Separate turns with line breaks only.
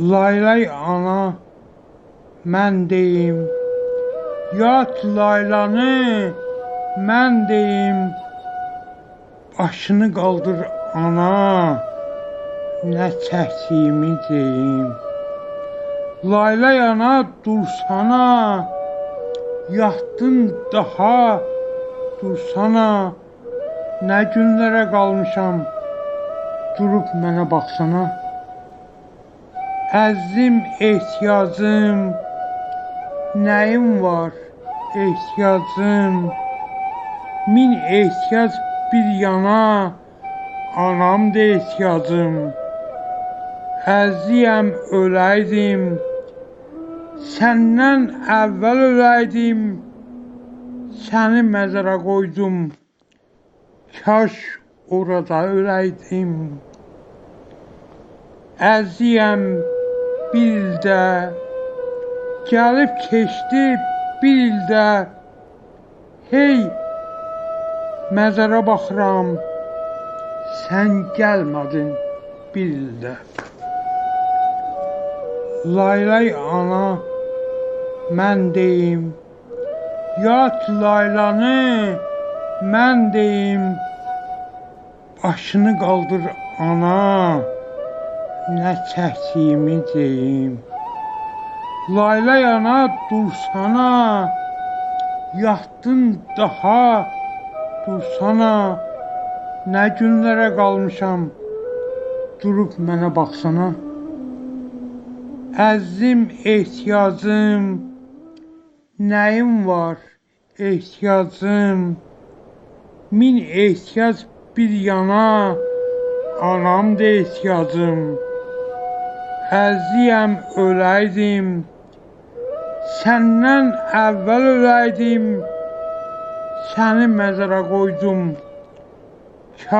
Laylay ana mən deyim. Yat laylanı mən deyim. Başını qaldır ana Nə çəkdiyimi deyim. Laylay ana dursana Yatdın daha dursana. Nə günlərə qalmışam Durub mənə baxsana Əzim ehtiyacım Nəyim var? Ehtiyacım. Min ehtiyac bir yana Anam da ehtiyacım. Əziyəm öləydim Səndən əvvəl öləydim Səni məzara qoydum. Kaş orada öləydim Əziyəm bir ildə Gəlib keçdi bir ildə Hey məzara baxıram. Sən gəlmədin bir ildə Laylay ana mən deyim. Yat laylanı mən deyim. Başını qaldır ana Nə çəkdiyimi deyim Laylay ana dursana Yatdın daha dursana Nə günlərə qalmışam Durub mənə baxsana. Əzim ehtiyacım Nəyim var ehtiyacım? Min ehtiyac bir yana Anam da ehtiyacım ازیم اولایدیم. سنن اول اولایدیم. سنی مزرا قویدوم که